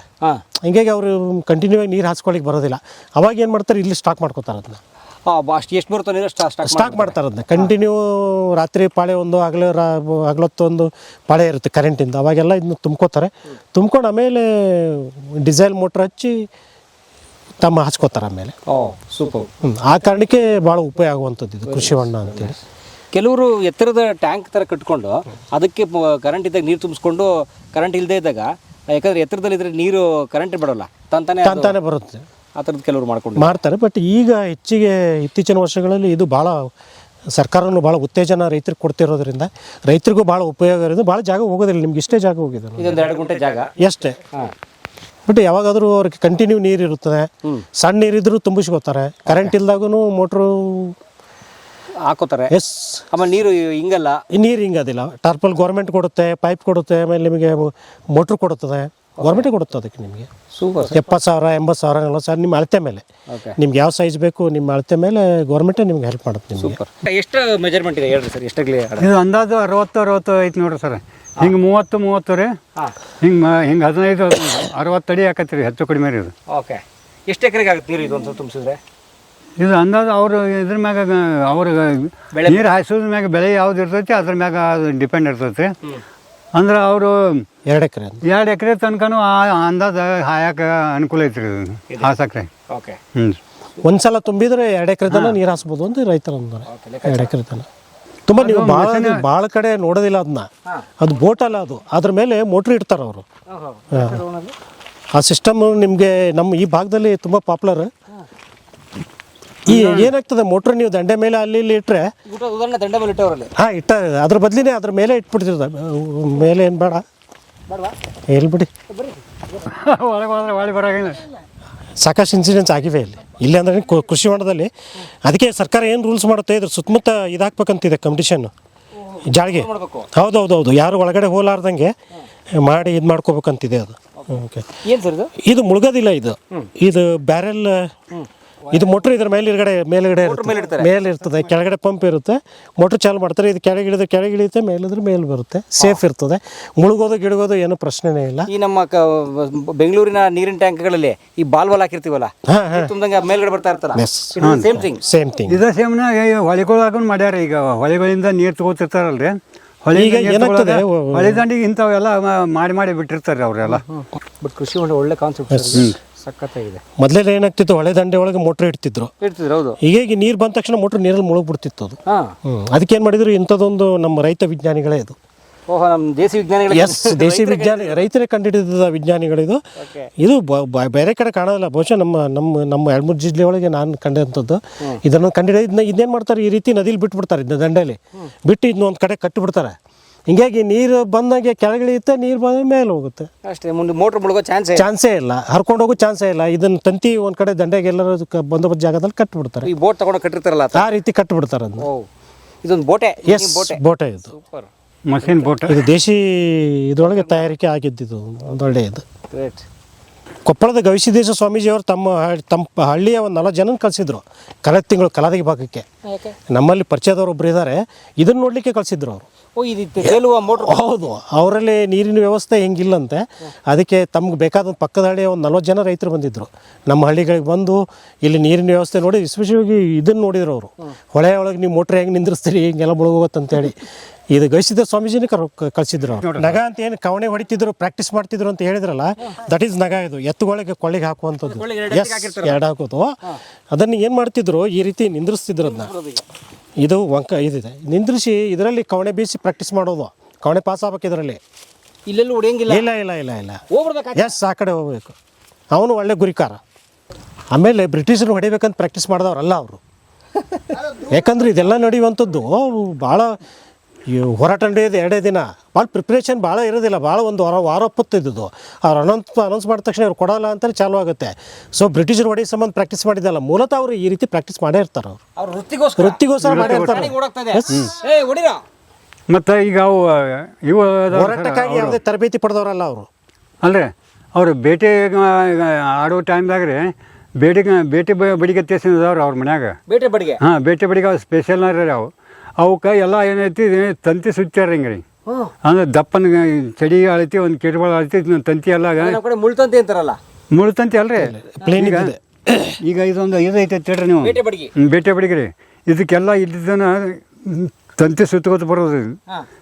ಹಿಂಗಾಗಿ ಅವರು ಕಂಟಿನ್ಯೂ ಆಗಿ ನೀರು ಹಾಸ್ಕೊಳ್ಳಿಕ್ ಬರೋದಿಲ್ಲ. ಅವಾಗ ಏನು ಮಾಡ್ತಾರೆ ಇಲ್ಲಿ ಸ್ಟಾಕ್ ಮಾಡ್ಕೋತಾರೆ ಅದನ್ನ. ಎಷ್ಟು ಸ್ಟಾ ಸ್ಟಾಕ್ ಮಾಡ್ತಾರೆ ಅದನ್ನ. ಕಂಟಿನ್ಯೂ ರಾತ್ರಿ ಪಾಳೆ ಒಂದು ಹಗಲ ಒಂದು ಪಾಳೆ ಇರುತ್ತೆ ಕರೆಂಟಿಂದ ಅವಾಗೆಲ್ಲ ಇದನ್ನ ತುಂಬ್ಕೋತಾರೆ. ತುಂಬ್ಕೊಂಡು ಆಮೇಲೆ ಡಿಸೈಲ್ ಮೋಟ್ರ್ ಹಚ್ಚಿ ತಮ್ಮ ಹಚ್ಕೋತಾರೆ ಆಮೇಲೆ. ಸೂಪರ್. ಆ ಕಾರಣಕ್ಕೆ ಭಾಳ ಉಪಯೋಗ ಆಗುವಂಥದ್ದು ಇದು ಕೃಷಿ ಹೊಂಡ ಅಂತೇಳಿ. ಕೆಲವರು ಎತ್ತರದ ಟ್ಯಾಂಕ್ ಥರ ಕಟ್ಕೊಂಡು ಅದಕ್ಕೆ ಕರೆಂಟ್ ಇದ್ದಾಗ ನೀರು ತುಂಬಿಸ್ಕೊಂಡು ಕರೆಂಟ್ ಇಲ್ಲದೆ ಇದ್ದಾಗ ಯಾಕಂದ್ರೆ ಎತ್ತರದಲ್ಲಿ ಇದ್ರೆ ನೀರು ಕರೆಂಟ್ ಬಿಡೋಲ್ಲ ತಂತಾನೆ ತಂತಾನೆ ಬರುತ್ತೆ. ಆ ಥರದ್ದು ಕೆಲವರು ಮಾಡ್ಕೊಂಡು ಮಾಡ್ತಾರೆ ಬಟ್ ಈಗ ಹೆಚ್ಚಿಗೆ ಇತ್ತೀಚಿನ ವರ್ಷಗಳಲ್ಲಿ ಇದು ಭಾಳ ಸರ್ಕಾರನು ಭಾಳ ಉತ್ತೇಜನ ರೈತರಿಗೆ ಕೊಡ್ತಿರೋದ್ರಿಂದ ರೈತರಿಗೂ ಭಾಳ ಉಪಯೋಗ ಇರೋದು. ಭಾಳ ಜಾಗ ಹೋಗೋದಿಲ್ಲ ನಿಮ್ಗೆ ಇಷ್ಟೇ ಜಾಗ ಹೋಗಿದ್ರು ಇದೊಂದು ಎರಡು ಗಂಟೆ ಜಾಗ. ಎಷ್ಟೇ. ಬಟ್ ಯಾವಾಗಾದರೂ ಅವ್ರಿಗೆ ಕಂಟಿನ್ಯೂ ನೀರು ಇರುತ್ತದೆ. ಸಣ್ಣ ನೀರಿದ್ರೂ ತುಂಬಿಸ್ಕೋತಾರೆ. ಕರೆಂಟ್ ಇಲ್ದಾಗೂ ಮೋಟ್ರು ಹಾಕೋತಾರೆ. ಎಸ್ ಆಮೇಲೆ ನೀರು ಹಿಂಗಲ್ಲ? ನೀರು ಹಿಂಗದಿಲ್ಲ. ಟಾರ್ಪಲ್ ಗೌರ್ಮೆಂಟ್ ಕೊಡುತ್ತೆ ಪೈಪ್ ಕೊಡುತ್ತೆ ಆಮೇಲೆ ನಿಮಗೆ ಮೋಟ್ರ್ ಕೊಡುತ್ತದೆ. ಗೌರ್ಮೆಂಟೇ ಕೊಡುತ್ತೆ ಅದಕ್ಕೆ ನಿಮಗೆ. ಸೂಪರ್ ಎಪ್ಪತ್ತು ಸಾವಿರ ಎಂಬತ್ತು ಸಾವಿರ ನಲ್ವತ್ತು ಸಾವಿರ ನಿಮ್ಮ ಅಳತೆ ಮೇಲೆ. ಓಕೆ ನಿಮ್ಗೆ ಯಾವ ಸೈಜ್ ಬೇಕು ನಿಮ್ಮ ಅಳತೆ ಮೇಲೆ ಗೌರ್ಮೆಂಟೇ ನಿಮ್ಗೆ ಹೆಲ್ಪ್ ಮಾಡುತ್ತೆ ನಿಮಗೆ. ಸೂಪರ್ ಎಷ್ಟು ಮೆಜರ್ಮೆಂಟ್ ಇದೆ ಹೇಳ್ರಿ ಸರ್ ಎಷ್ಟಾಗಲಿ ಇದು ಅಂದಾಜು ಅರವತ್ತು ಅರವತ್ತು ಐತಿ ನೋಡ್ರಿ ಸರ್. ಹಿಂಗೆ ಮೂವತ್ತು ಮೂವತ್ತು ರೀ. ಹಾಂ. ಹಿಂಗೆ ಹಿಂಗೆ ಹದಿನೈದು ಅರವತ್ತು ಅಡಿ ಹಾಕತ್ತೀರಿ ಹೆಚ್ಚು ಕಡಿಮೆ ರೀ ಇದು. ಓಕೆ ಎಷ್ಟು ಎಕರೆಗೆ ಆಗುತ್ತೆ ನೀರು ಇದು ಒಂದು ತುಂಬಿಸಿದ್ರೆ? ಇದು ಅಂದಾಜು ಅವರು ಇದ್ರ ಮ್ಯಾಗ ಅವ್ರ ನೀರು ಹಾಯಿಸೋದ್ರ ಮ್ಯಾಗ ಬೆಳೆ ಯಾವ್ದು ಇರ್ತೈತಿ ಅದ್ರ ಮ್ಯಾಗ ಅದು ಡಿಪೆಂಡ್ ಇರ್ತೈತಿ. ಅಂದ್ರೆ ಅವರು ಎರಡು ಎಕರೆ ಎರಡು ಎಕರೆ ತನಕನೂ ಆ ಅಂದಾಜು ಹಾಯಕ್ಕೆ ಅನುಕೂಲ ಐತ್ರಿ ಇದು. ಹಾಸಕ್ರೆ. ಓಕೆ. ಹ್ಞೂ ಒಂದ್ಸಲ ತುಂಬಿದ್ರೆ ಎರಡು ಎಕರೆ ತನಕ ನೀರು ಹಾಸ್ಬೋದು ಅಂತ ರೈತರ ಅಂತಾರೆ. ಎರಡು ಎಕರೆ ತನಕ. ತುಂಬ ನೀವು ಭಾಳ ಭಾಳ ಕಡೆ ನೋಡೋದಿಲ್ಲ ಅದನ್ನ ಅದು ಬೋಟ್ ಅಲ್ಲ ಅದು. ಅದ್ರ ಮೇಲೆ ಮೋಟ್ರ್ ಇಡ್ತಾರೆ ಅವರು. ಆ ಸಿಸ್ಟಮ್ ನಿಮಗೆ ನಮ್ಮ ಈ ಭಾಗದಲ್ಲಿ ತುಂಬ ಪಾಪ್ಯುಲರ್ ಈ ಏನಾಗ್ತದೆ ಮೋಟ್ರ್ ನೀವು ದಂಡೆ ಮೇಲೆ ಅಲ್ಲಿ ಇಲ್ಲಿ ಇಟ್ಟರೆ ಉದಾಹರಣೆ ದಂಡ ಮೇಲೆ ಇಟ್ಟವರಲ್ಲಿ. ಹಾಂ ಇಟ್ಟ ಅದ್ರ ಬದಲಿನೇ ಅದ್ರ ಮೇಲೆ ಇಟ್ಬಿಡ್ತಿರ್ತ ಮೇಲೆ ಏನು ಬೇಡ. ಹೇಳ್ಬಿಡಿ. ಬಿಡಿ [laughs] ಒಳಗೆ ಹೋದ್ರೆ ಒಳಗೆ ಬರೋಂಗಿಲ್ಲ ಸಾಕಷ್ಟು ಇನ್ಸಿಡೆಂಟ್ಸ್ ಆಗಿವೆ ಇಲ್ಲಿ. ಇಲ್ಲಿ ಅಂದ್ರೆ ಕೃಷಿ ಹೊಂಡದಲ್ಲಿ. ಅದಕ್ಕೆ ಸರ್ಕಾರ ಏನು ರೂಲ್ಸ್ ಮಾಡುತ್ತೆ? ಇದ್ರ ಸುತ್ತಮುತ್ತ ಇದಾಕ್ಬೇಕಂತಿದೆ ಕಂಪಿಟಿಷನ್ನು ಜಾಳಿಗೆ. ಹೌದು ಹೌದು ಹೌದು ಯಾರು ಒಳಗಡೆ ಹೋಲಾರ್ದಂಗೆ ಮಾಡಿ ಇದು ಮಾಡ್ಕೋಬೇಕಂತಿದೆ ಅದು. ಓಕೆ. ಏನು ಸರ್ ಇದು? ಇದು ಮುಳುಗೋದಿಲ್ಲ ಇದು. ಇದು ಬ್ಯಾರೆಲ್ ಇದು ಮೋಟ್ರ್ ಇದ್ರ ಮೇಲ್ಗಡೆ ಮೇಲ್ಗಡೆ ಇರುತ್ತೆ. ಮೇಲೆ ಇರ್ತದೆ. ಕೆಳಗಡೆ ಪಂಪ್ ಇರುತ್ತೆ. ಮೋಟ್ರ್ ಚಾಲು ಮಾಡ್ತಾರೆ. ಇದು ಕೆಳಗೆ ಇಳಿದ್ರೆ ಕೆಳಗೆ ಇಳಿಯುತ್ತೆ ಮೇಲಿದ್ರೆ ಮೇಲೆ ಬರುತ್ತೆ. ಸೇಫ್ ಇರ್ತದೆ. ಮುಳುಗೋದು ಗಿಡಗೋದು ಏನು ಪ್ರಶ್ನೆನೇ ಇಲ್ಲ. ಈ ನಮ್ಮ ಕ ಬೆಂಗಳೂರಿನ ನೀರಿನ ಟ್ಯಾಂಕ್ಗಳಲ್ಲಿ ಈ ಬಾಲ್ ವಾಲ್ ಹಾಕಿರ್ತೀವಲ್ಲ ಮೇಲ್ಗಡೆ ಬರ್ತಾ ಇರ್ತಾರೆ. Yes. Same thing same thing ಇದೇ ಸೇಮ್ನಾಗ ಹೊಳಿಗಳು ಹಾಕೊಂಡು ಮಾಡ್ಯಾರ ಈಗ. ಹೊಳೆಗಳಿಂದ ನೀರು ತಗೋತಿರ್ತಾರಲ್ರಿ. ಹೊಳೆ ಈಗ ಏನಾಗ್ತದೆ, ಹೊಳಿ ದಂಡಿಗೆ ಇಂಥವೆಲ್ಲ ಮ- ಮಾಡಿ ಮಾಡಿ ಬಿಟ್ಟಿರ್ತಾರೆ ಅವರೆಲ್ಲ. ಬಟ್ ಕೃಷಿ ಒಂದು ಒಳ್ಳೆ ಕಾನ್ಸೆಪ್ಟ್ ಸಖತ್ತಾಗಿದೆ. ಮೊದಲೇ ಏನಾಗ್ತಿತ್ತು? ಹೊಳೆ ದಂಡೆ ಒಳಗೆ ಮೋಟ್ರ್ ಇಡ್ತಿದ್ರು. ಇಡ್ತಿದ್ರು ಹೌದು. ಈಗ ನೀರು ಬಂದ ತಕ್ಷಣ ಮೋಟ್ರ್ ನೀರಲ್ಲಿ ಮುಳುಗ್ಬಿಡ್ತಿತ್ತು ಅದು. ಹಾಂ. ಹ್ಮ್. ಅದಕ್ಕೆ ಏನು ಮಾಡಿದ್ರು? ಇಂಥದ್ದೊಂದು ನಮ್ಮ ರೈತ ವಿಜ್ಞಾನಿಗಳೇ ಇದು. ಓಹೋ ನಮ್ಮ ದೇಸಿ ವಿಜ್ಞಾನಿಗಳ ಎಸ್ ದೇಶಿ ವಿಜ್ಞಾನಿ ರೈತರೇ ಕಂಡುಹಿಡಿದ ವಿಜ್ಞಾನಿಗಳಿದು. ಇದು. ಬ- ಬ- ಬೇರೆ ಕಡೆ ಕಾಣೋದಿಲ್ಲ. ಬಹುಶಃ ನಮ್ಮ ನಮ್ಮ ನಮ್ಮ ಎಳ್ಮೂರು ಜಿಲ್ಲೆ ಒಳಗೆ ನಾನು ಕಂಡಂಥದ್ದು ಇದನ್ನು ಕಂಡಿಡಿದ ಇದನ್ನ ಇದನ್ನೇನು ಮಾಡ್ತಾರೆ? ಈ ರೀತಿ ನದಿಲಿ ಬಿಟ್ಬಿಡ್ತಾರೆ ಇದನ್ನ ದಂಡೆಯಲ್ಲಿ ಬಿಟ್ಟು ಇದನ್ನ ಒಂದು ಕಡೆ ಕಟ್ಟಿಬಿಡ್ತಾರೆ ಹಿಂಗಾಗಿ ನೀರು ಬಂದಂಗೆ ಕೆಳಗಿಳಿಯುತ್ತೆ ನೀರು ಬಂದ ಮೇಲೆ ಹೋಗುತ್ತೆ. ಅಷ್ಟೇ ಮುಂದೆ ಮೋಟ್ರ್ ಮುಳುಗೋ ಚಾನ್ಸ್ ಚಾನ್ಸೇ ಇಲ್ಲ. ಹರ್ಕೊಂಡು ಹೋಗೋ ಚಾನ್ಸೇ ಇಲ್ಲ. ಇದನ್ನ ತಂತಿ ಒಂದ್ ಕಡೆ ದಂಡೆಗೆ ಎಲ್ಲರೂ ಕ- ಬಂದೋಬಸ್ತ್ ಜಾಗದಲ್ಲಿ ಕಟ್ಟಿಬಿಡ್ತಾರೆ ಈ ಬೋಟ್ ತಗೊಂಡು ಕಟ್ಟಿರ್ತಾರಲ್ಲ. ಆ ರೀತಿ ಕಟ್ಟಿಬಿಡ್ತಾರೆ ಅದನ್ನ. ಓ ಇದೊಂದು ಬೋಟೆ ಎಸ್ ಬೋಟೆ ಇದು. ಸೂಪರ್ ಮಷಿನ್ ಬೋಟ್ ಇದು ದೇಶಿ ಇದ್ರೊಳಗೆ ತಯಾರಿಕೆ ಆಗಿದ್ದು ಒಂದೊಳ್ಳೆ ಇದು ಗ್ರೇಟ್ ಕೊಪ್ಪಳದ ಗವಿಸಿದ್ದೇಶ ಸ್ವಾಮೀಜಿಯವರು ತಮ್ಮ ತಮ್ಮ ಹಳ್ಳಿಯ ಒಂದು ನಲವತ್ತು ಜನ ಕಳಿಸಿದ್ರು. ಕಳೆದ ತಿಂಗಳು ಕಲಾದಗಿ ಭಾಗಕ್ಕೆ ನಮ್ಮಲ್ಲಿ ಪರಿಚಯದವರು ಒಬ್ರು ಇದ್ದಾರೆ ಇದನ್ನು ನೋಡಲಿಕ್ಕೆ ಕಳಿಸಿದ್ರು ಅವರು. ಹೌದು. ಅವರಲ್ಲಿ ನೀರಿನ ವ್ಯವಸ್ಥೆ ಹೆಂಗಿಲ್ಲಂತೆ. ಅದಕ್ಕೆ ತಮ್ಗೆ ಬೇಕಾದ ಪಕ್ಕದ ಹಳ್ಳಿಯ ಒಂದು ನಲ್ವತ್ತು ಜನ ರೈತರು ಬಂದಿದ್ದರು ನಮ್ಮ ಹಳ್ಳಿಗಳಿಗೆ ಬಂದು ಇಲ್ಲಿ ನೀರಿನ ವ್ಯವಸ್ಥೆ ನೋಡಿ ವಿಶೇಷವಾಗಿ ಇದನ್ನು ನೋಡಿದ್ರು ಅವರು ಹೊಳೆ ಒಳಗೆ ನೀವು ಮೋಟ್ರ್ ಹೆಂಗೆ ನಿಂದಿರ್ಸ್ತೀರಿ ಹಿಂಗೆಲ್ಲ ಮುಳುಗೋಗತ್ತಂತೇಳಿ ಇದು ಗೈಸಿದ ಸ್ವಾಮೀಜಿನ ಕಳಿಸಿದ್ರು ನಗ ಅಂತ ಏನು ಕವಣೆ ಹೊಡಿತಿದ್ರು ಪ್ರಾಕ್ಟೀಸ್ ಮಾಡ್ತಿದ್ರು ಅಂತ ಹೇಳಿದ್ರಲ್ಲ ದಟ್ ಈಸ್ ನಗ ಇದು. ಎತ್ತುಗಳಿಗೆ ಕೊಳ್ಳಿಗೆ ಹಾಕುವಂಥದ್ದು. ಎಸ್ ಎರಡು ಹಾಕೋದು ಅದನ್ನು ಏನು ಮಾಡ್ತಿದ್ರು ಈ ರೀತಿ ನಿಂದ್ರಿಸ್ತಿದ್ರು ಅದನ್ನ ಇದು ವಂಕ ಇದಿದೆ. ನಿಂದ್ರಿಸಿ ಇದರಲ್ಲಿ ಕವಣೆ ಬೀಸಿ ಪ್ರಾಕ್ಟೀಸ್ ಮಾಡೋದು. ಕವಣೆ ಪಾಸ್ ಆಗ್ಬೇಕು ಇದರಲ್ಲಿ. ಇಲ್ಲೆಲ್ಲೂ ಹೊಡೆಯಂಗಿಲ್ಲ? ಇಲ್ಲ ಇಲ್ಲ ಇಲ್ಲ ಇಲ್ಲ. ಎಸ್ ಆ ಕಡೆ ಹೋಗ್ಬೇಕು. ಅವನು ಒಳ್ಳೆ ಗುರಿಕಾರ. ಆಮೇಲೆ ಬ್ರಿಟಿಷರು ಹೊಡಿಬೇಕಂತ ಪ್ರಾಕ್ಟೀಸ್ ಮಾಡಿದವ್ರಲ್ಲ ಅವರು. [laughs] ಯಾಕಂದ್ರೆ ಇದೆಲ್ಲ ನಡೆಯುವಂಥದ್ದು ಭಾಳ ಈ ಹೋರಾಟ ನಡೆಯೋದು ಎರಡೇ ದಿನ. ಭಾಳ ಪ್ರಿಪ್ರೇಷನ್ ಭಾಳ ಇರೋದಿಲ್ಲ ಭಾಳ ಒಂದು ವಾರ ವಾರ ಹೊತ್ತಿದ್ದು ಅವ್ರು ಅನೌನ್ಸ್ ಅನೌನ್ಸ್ ಮಾಡಿದ ತಕ್ಷಣ ಇವ್ರು ಕೊಡೋಲ್ಲ ಅಂತಲೇ ಚಾಲು ಆಗುತ್ತೆ. ಸೊ ಬ್ರಿಟಿಷರು ಹೊಡೆಯೋ ಸಂಬಂಧ ಪ್ರಾಕ್ಟೀಸ್ ಮಾಡಿದ್ದಲ್ಲ ಮೂಲತಃ ಅವರು ಈ ರೀತಿ ಪ್ರಾಕ್ಟೀಸ್ ಮಾಡೇ ಇರ್ತಾರೆ ಅವರು. ಅವ್ರ ವೃತ್ತಿಗೋಸ್ಕರ. ವೃತ್ತಿಗೋಸ್ಕರ ಮಾಡೇ ಇರ್ತಾರೆ. ಮತ್ತು ಈಗ ಅವು ಇವು ಹೋರಾಟಕ್ಕಾಗಿ ಯಾವುದೇ ತರಬೇತಿ ಪಡೆದವರಲ್ಲ ಅವರು. ಅಲ್ರಿ ಅವರು ಬೇಟೆ ಆಡೋ ಟೈಮ್ದಾಗ್ರೆ ರೀ ಬೇಟೆ ಬೇಟೆ ಬಡಿಗೆ ತೇಸಿದವ್ರು ಅವ್ರ ಮನ್ಯಾಗ. ಬೇಟೆ ಬಡಿಗೆ? ಹಾಂ ಬೇಟೆ ಬಡಿಗೆ ಅವ್ರು ಸ್ಪೆಷಲ್ ರೀ ಅವು. ಅವಕ್ಕೆ ಎಲ್ಲ ಏನೈತಿ ತಂತಿ ಸುಚ್ಚಾರ ಹಿಂಗೆ ರೀ ಅಂದ್ರೆ ದಪ್ಪನ ಚಡಿ ಆಳತಿ ಒಂದು ಕೆಡಬಳ ಆಳತಿ ಇದ್ನ ತಂತಿ ಎಲ್ಲ ನಮ್ಮ ತಂತಿ ಮುಳ್ತಂತಿ ಅಂತಾರಲ್ಲ. ಮುಳ್ಳು ತಂತಿ ಅಲ್ರಿ? ಪ್ಲೇನ್ ಈಗ- ಇದೊಂದು ಇದೈತೆ ಐತೆ ಹೇಳ್ರಿ ನೀವು. ಬೇಟೆ ಬಡಗಿ. ಹ್ಮ್, ಬೇಟೆ ಬಡಿಗ್ರಿ. ಇದಕ್ಕೆಲ್ಲ ಇಲ್ಲಿದ್ದನ ತಂತಿ ಸುತ್ತಕೊತ ಬರೋದು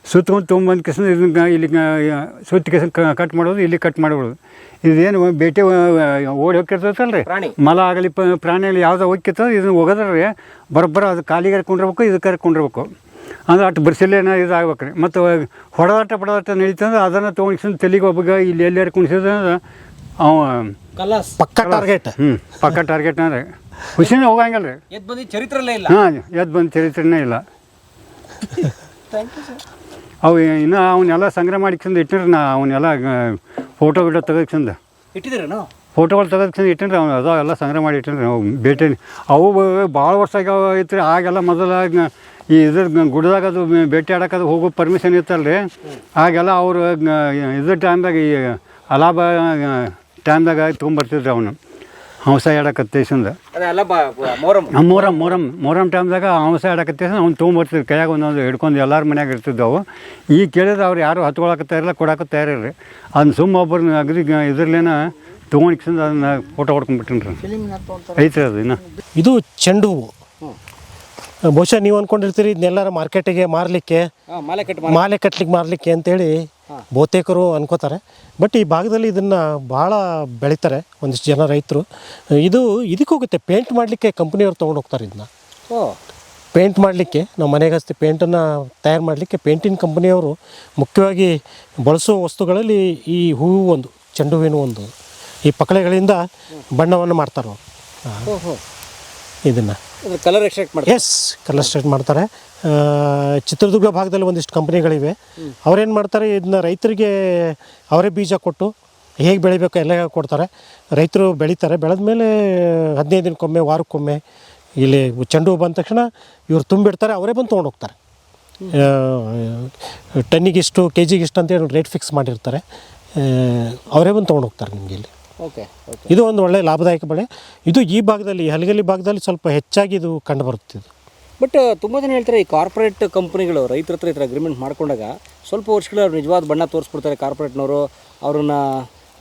ಸುತ್ತಕೊಂಡು ತುಂಬ ಕಿಸ ತೊಗೊಂಬಂದು ಕಿಸನ್ ಇದನ್ನ ಇಲ್ಲಿ ಸುತ್ತ ಕಿಸನ್ ಕಟ್ ಮಾಡೋದು ಇಲ್ಲಿ ಕಟ್ ಮಾಡ್ಬಿಡೋದು. ಇದೇನು ಬೇಟೆ ಓಡಿ ಹೋಗ್ತಿರ್ತೈತಲ್ರಿ? ರೀ ಮಲ ಆಗಲಿ ಪ ಪ್ರಾಣಿಯಲ್ಲಿ ಯಾವ್ದು ಹೋಗ್ತಿರ್ತದೆ ಇದನ್ನ ಹೋಗೋದ್ರಿ ಬರೋಬ್ಬರ ಅದು ಕಾಲಿಗೆ ಕರ್ಕೊಂಡಿರ್ಬೇಕು ಇದಕ್ಕೆ ಕರ್ಕೊಂಡಿರ್ಬೇಕು. ಅಂದ್ರೆ ಅಷ್ಟು ಬರ್ಸಿಲ್ಲೇನ ಇದಾಗ್ಬೇಕು ರೀ ಮತ್ತು ಹೊಡೆದಾಟ ಪಡದಾಟ ನಡೀತಂದ್ರೆ ಅದನ್ನು ತೊಗೊಂಡು ತಲೆಗೆ ಒಬ್ಬಗ ಇಲ್ಲಿ ಎಲ್ಲಾರು ಕುಣಿಸಿದ್ರೆ ಅವ ಕಲಾಸ್. ಪಕ್ಕ ಟಾರ್ಗೆಟ್ ಹ್ಞೂ ಪಕ್ಕ ಟಾರ್ಗೆಟ್ ಅಂದ್ರೆ. ಖುಷಿನೇ ಹೋಗಂಗಿಲ್ಲ ರೀ ಎದ್ ಬಂದು ಚರಿತ್ರಲ್ಲೇ ಇಲ್ಲ. ಹಾಂ ಎದ್ದು ಬಂದು ಚರಿತ್ರೆನೇ ಇಲ್ಲ. ಅವು ಇನ್ನೂ ಅವನ್ನೆಲ್ಲ ಸಂಗ್ರಹ ಮಾಡಿಕೊಂಡು ಇಟ್ಟಿರಿ ನಾ ಅವನ್ನೆಲ್ಲ ಫೋಟೋ ಗಿಡೋ ತೆಗೆದ್ಕೊಂಡು ಇಟ್ಟಿದ್ದೀರೇನು? ಫೋಟೋಗಳು ತೆಗೆದ್ಕೊಂಡು ಇಟ್ಟಿನ್ರಿ ಅವ್ನು ಅದ ಎಲ್ಲ ಸಂಗ್ರಹ ಮಾಡಿ ಇಟ್ಟಿರಿ ಅವು ಭೇಟಿ ಅವು ಭಾಳ ವರ್ಷ ಆಗ್ಯಾವ ಐತ್ರಿ ಆಗೆಲ್ಲ ಮೊದಲ ಈ ಇದ್ರ ಗುಡ್ದಾಗ ಅದು ಭೇಟಿ ಆಡೋಕೆ ಅದು ಹೋಗೋ ಪರ್ಮಿಷನ್ ಇತ್ತಲ್ಲ ರೀ ಆಗೆಲ್ಲ ಅವರು ಇದ್ರ ಟೈಮ್ದಾಗ ಈ ಅಲಾಬ ಟೈಮ್ದಾಗ ತೊಗೊಂಬರ್ತಿದ್ರಿ ಅವನು. ಹಂಸ ಆಡಕತ್ತೇಸಂದ. ಅದೆಲ್ಲ ಮೊರಮ್ ನಮ್ಮ ಮೊರಮ್ ಮೊರಂ. ಮೊರಂ ಟೈಮ್ದಾಗ ಹಂಸ ಆಡಕತ್ತೇಸ ಅವ್ನು ತೊಗೊಂಬರ್ತಿದ್ರು ಕೈಯಾಗ ಒಂದೊಂದು ಹಿಡ್ಕೊಂಡು ಎಲ್ಲರ ಮನ್ಯಾಗ ಇರ್ತಿದ್ದವು ಈಗ ಕೇಳಿದ್ರೆ ಅವ್ರು ಯಾರು ಹತ್ಕೊಳಕ್ಕೆ ತಯಾರಿಲ್ಲ ಕೊಡಕ್ಕೆ ತಯಾರಿಲ್ರಿ. ಅದನ್ನ ಸುಮ್ಮ ಒಬ್ಬರನ್ನ ಅಗ್ರಿ ಇದ್ರಲ್ಲೇನ ತೊಗೊಂಡಿಕ್ಸಂದು ಅದನ್ನ ಫೋಟೋ ಹೊಡ್ಕೊಂಡ್ಬಿಟ್ಟಿನಿ ರೀ ಐತ್ರಿ ಅದು ಇನ್ನು. ಇದು ಚೆಂಡು ಹೂವು. ಬಹುಶಃ ನೀವು ಅಂದ್ಕೊಂಡಿರ್ತೀರಿ ಇದನ್ನೆಲ್ಲರ ಮಾರ್ಕೆಟಿಗೆ ಮಾರಲಿಕ್ಕೆ ಮಾಲೆ ಕಟ್ಲಿಕ್ಕೆ ಮಾರಲಿಕ್ಕೆ ಅಂತೇಳಿ ಬಹುತೇಕರು ಅನ್ಕೋತಾರೆ. ಬಟ್ ಈ ಭಾಗದಲ್ಲಿ ಇದನ್ನು ಭಾಳ ಬೆಳೀತಾರೆ ಒಂದಿಷ್ಟು ಜನ ರೈತರು. ಇದು ಇದಕ್ಕೆ ಹೋಗುತ್ತೆ. ಪೇಂಟ್ ಮಾಡಲಿಕ್ಕೆ ಕಂಪ್ನಿಯವ್ರು ತೊಗೊಂಡು ಹೋಗ್ತಾರೆ ಇದನ್ನ ಪೇಂಟ್ ಮಾಡಲಿಕ್ಕೆ ನಮ್ಮ ಮನೆಗೆ ಹಸ್ತಿ ಪೇಂಟನ್ನು ತಯಾರು ಮಾಡಲಿಕ್ಕೆ ಪೇಂಟಿನ ಕಂಪ್ನಿಯವರು ಮುಖ್ಯವಾಗಿ ಬಳಸುವ ವಸ್ತುಗಳಲ್ಲಿ ಈ ಹೂವು ಒಂದು ಚೆಂಡು ಹೂವಿನ ಒಂದು ಈ ಪಕಳೆಗಳಿಂದ ಬಣ್ಣವನ್ನು ಮಾಡ್ತಾರೆ ಅವ್ರು. ಇದನ್ನು. ಕಲರ್ ಎಕ್ಸ್ಟ್ರಾಕ್ಟ್ ಮಾಡಿ ಎಸ್ ಕಲರ್ ಎಕ್ಸ್ಟ್ರಾಕ್ಟ್ ಮಾಡ್ತಾರೆ. ಚಿತ್ರದುರ್ಗ ಭಾಗದಲ್ಲಿ ಒಂದಿಷ್ಟು ಕಂಪ್ನಿಗಳಿವೆ. ಅವ್ರೇನು ಮಾಡ್ತಾರೆ ಇದನ್ನ ರೈತರಿಗೆ ಅವರೇ ಬೀಜ ಕೊಟ್ಟು ಹೇಗೆ ಬೆಳಿಬೇಕು ಎಲ್ಲ ಕೊಡ್ತಾರೆ. ರೈತರು ಬೆಳೀತಾರೆ. ಬೆಳೆದ ಮೇಲೆ ಹದಿನೈದು ದಿನಕ್ಕೊಮ್ಮೆ ವಾರಕ್ಕೊಮ್ಮೆ ಇಲ್ಲಿ ಚೆಂಡು ಹೂ ಬಂದ ತಕ್ಷಣ ಇವ್ರು ತುಂಬಿಡ್ತಾರೆ ಅವರೇ ಬಂದು ತೊಗೊಂಡೋಗ್ತಾರೆ. ಟನ್ನಿಗಿಷ್ಟು ಕೆ ಜಿಗಿಷ್ಟು ಅಂತೇಳಿ ರೇಟ್ ಫಿಕ್ಸ್ ಮಾಡಿರ್ತಾರೆ. ಅವರೇ ಬಂದು ತೊಗೊಂಡು ಹೋಗ್ತಾರೆ ನಿಮಗೆ ಇಲ್ಲಿ. ಓಕೆ ಓಕೆ ಇದು ಒಂದು ಒಳ್ಳೆಯ ಲಾಭದಾಯಕ ಬೆಳೆ. ಇದು ಈ ಭಾಗದಲ್ಲಿ ಹಲಗಲಿ ಭಾಗದಲ್ಲಿ ಸ್ವಲ್ಪ ಹೆಚ್ಚಾಗಿ ಇದು ಕಂಡು ಬರುತ್ತೆ ಬಟ್ ತುಂಬ ಜನ ಹೇಳ್ತಾರೆ ಈ ಕಾರ್ಪೊರೇಟ್ ಕಂಪ್ನಿಗಳು ರೈತರ ಹತ್ರ ಈ ಥರ ಅಗ್ರಿಮೆಂಟ್ ಮಾಡ್ಕೊಂಡಾಗ ಸ್ವಲ್ಪ ವರ್ಷಗಳ ಅವ್ರು ನಿಜವಾದ ಬಣ್ಣ ತೋರಿಸ್ಬಿಡ್ತಾರೆ ಕಾರ್ಪೊರೇಟ್ನವರು ಅವ್ರನ್ನ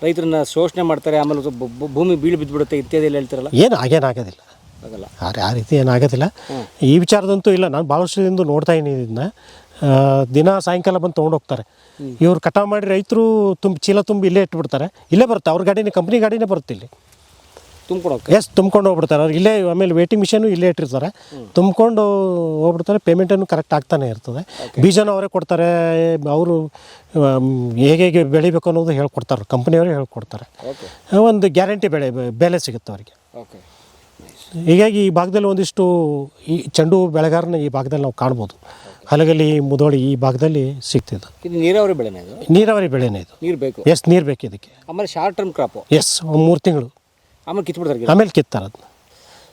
ರೈತರನ್ನ ಶೋಷಣೆ ಮಾಡ್ತಾರೆ ಆಮೇಲೆ ಸ್ವಲ್ಪ ಭೂಮಿ ಬೀಳು ಬಿದ್ದುಬಿಡುತ್ತೆ ಇತ್ಯಾದಿ ಎಲ್ಲ ಹೇಳ್ತಾರಲ್ಲ. ಏನು ಆಗೇನಾಗೋದಿಲ್ಲ ಆಗಲ್ಲ ಆ ಆ ರೀತಿ ಏನಾಗೋದಿಲ್ಲ ಈ ವಿಚಾರದಂತೂ ಇಲ್ಲ. ನಾನು ಭಾಳ ವರ್ಷದಿಂದ ನೋಡ್ತಾ ಇದ್ದೀನಿ ಇದನ್ನ. ದಿನ ಸಾಯಂಕಾಲ ಬಂದು ತೊಗೊಂಡು ಹೋಗ್ತಾರೆ. ಇವ್ರು ಕಟಾವು ಮಾಡಿ ರೈತರು ತುಂಬ ಚೀಲ ತುಂಬಿ ಇಲ್ಲೇ ಇಟ್ಬಿಡ್ತಾರೆ. ಇಲ್ಲೇ ಬರುತ್ತೆ ಅವ್ರ ಗಾಡಿನೇ ಕಂಪ್ನಿ ಗಾಡಿನೇ ಬರುತ್ತೆ ಇಲ್ಲಿ. ತುಂಬ್ಕೊಂಡು ಎಸ್ ತುಂಬ್ಕೊಂಡು ಹೋಗ್ಬಿಡ್ತಾರೆ. ಅವ್ರು ಇಲ್ಲೇ ಆಮೇಲೆ ವೇಟಿಂಗ್ ಮಿಷನು ಇಲ್ಲೇ ಇಟ್ಟಿರ್ತಾರೆ. ತುಂಬ್ಕೊಂಡು ಹೋಗ್ಬಿಡ್ತಾರೆ ಪೇಮೆಂಟನ್ನು ಕರೆಕ್ಟ್ ಆಗ್ತಾನೆ ಇರ್ತದೆ. ಬೀಜನೂ ಅವರೇ ಕೊಡ್ತಾರೆ ಅವರು ಹೇಗೆ ಹೇಗೆ ಬೆಳಿಬೇಕು ಅನ್ನೋದು ಹೇಳ್ಕೊಡ್ತಾರೆ ಕಂಪ್ನಿಯವರೇ ಹೇಳ್ಕೊಡ್ತಾರೆ. ಒಂದು ಗ್ಯಾರಂಟಿ ಬೆಳೆ ಬೆಲೆ ಸಿಗುತ್ತೆ ಅವರಿಗೆ. ಓಕೆ ಹೀಗಾಗಿ ಈ ಭಾಗದಲ್ಲಿ ಒಂದಿಷ್ಟು ಈ ಚೆಂಡು ಬೆಳೆಗಾರನ ಈ ಭಾಗದಲ್ಲಿ ನಾವು ಕಾಣ್ಬೋದು. ಹಲಗಲಿ ಮುದೋಳಿ ಈ ಭಾಗದಲ್ಲಿ ಸಿಗ್ತಿದ್ದು ಇದು ನೀರಾವರಿ ಬೆಳೆನೇ ಇದು? ನೀರಾವರಿ ಬೆಳೆನೇ ಇದು. ನೀರು ಬೇಕು? ಎಸ್ ನೀರು ಬೇಕು ಇದಕ್ಕೆ. ಆಮೇಲೆ ಶಾರ್ಟ್ ಟರ್ಮ್ ಕ್ರಾಪ್ ಎಸ್ ಮೂರು ತಿಂಗಳು. ಆಮೇಲೆ ಕಿತ್ಬಿಡ್ತಾರೆ ಗಿಡ? ಆಮೇಲೆ ಕಿತ್ತಾರೆ ಅದನ್ನ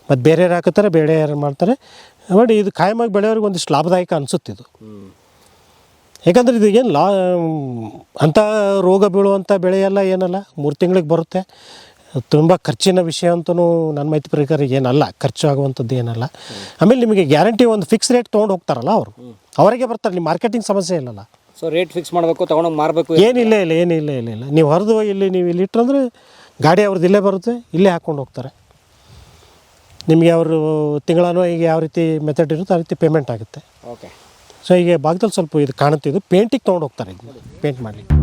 ಮತ್ತು ಬೇರೆ ಯಾರು ಹಾಕುತ್ತಾರೆ ಬೇರೆ ಯಾರು ಮಾಡ್ತಾರೆ. ನೋಡಿ ಇದು ಖಾಯಮಾಗಿ ಬೆಳೆಯೋರಿಗೆ ಒಂದಿಷ್ಟು ಲಾಭದಾಯಕ ಅನಿಸುತ್ತೆ ಇದು. ಯಾಕಂದ್ರೆ ಇದು ಏನು ಲಾ ಅಂಥ ರೋಗ ಬೀಳುವಂಥ ಬೆಳೆ ಎಲ್ಲ ಏನಲ್ಲ? ಮೂರು ತಿಂಗಳಿಗೆ ಬರುತ್ತೆ. ತುಂಬ ಖರ್ಚಿನ ವಿಷಯ ಅಂತೂ ನನ್ನ ಮೈತ್ರಿ ಪ್ರಕಾರ ಏನಲ್ಲ ಖರ್ಚು ಆಗುವಂಥದ್ದು ಏನಲ್ಲ. ಆಮೇಲೆ ನಿಮಗೆ ಗ್ಯಾರಂಟಿ ಒಂದು ಫಿಕ್ಸ್ ರೇಟ್ ತೊಗೊಂಡು ಹೋಗ್ತಾರಲ್ಲ ಅವರು. ಅವರಿಗೆ ಬರ್ತಾರೆ ನಿಮ್ಮ ಮಾರ್ಕೆಟಿಂಗ್ ಸಮಸ್ಯೆ ಇಲ್ಲಲ್ಲ. ಸೊ ರೇಟ್ ಫಿಕ್ಸ್ ಮಾಡಬೇಕು ತೊಗೊಂಡೋಗಿ ಮಾರಬೇಕು ಏನಿಲ್ಲ ಇಲ್ಲ ಏನಿಲ್ಲ ಇಲ್ಲ ಇಲ್ಲ. ನೀವು ಹೊರದು ಇಲ್ಲಿ ನೀವು ಇಲ್ಲಿ ಇಟ್ಟರಂದ್ರೆ ಗಾಡಿ ಅವ್ರದ್ದು ಇಲ್ಲೇ ಬರುತ್ತೆ ಇಲ್ಲೇ ಹಾಕ್ಕೊಂಡು ಹೋಗ್ತಾರೆ. ನಿಮಗೆ ಅವರು ತಿಂಗಳನೋ ಈಗ ಯಾವ ರೀತಿ ಮೆಥಡ್ ಇರುತ್ತೆ ಆ ರೀತಿ ಪೇಮೆಂಟ್ ಆಗುತ್ತೆ. ಓಕೆ ಸೊ ಈಗ ಭಾಗದಲ್ಲಿ ಸ್ವಲ್ಪ ಇದು ಕಾಣುತ್ತೆ ಇದು ಪೇಂಟಿಗೆ ತೊಗೊಂಡು ಹೋಗ್ತಾರೆ ಇದು ಪೇಂಟ್ ಮಾಡಲಿಕ್ಕೆ.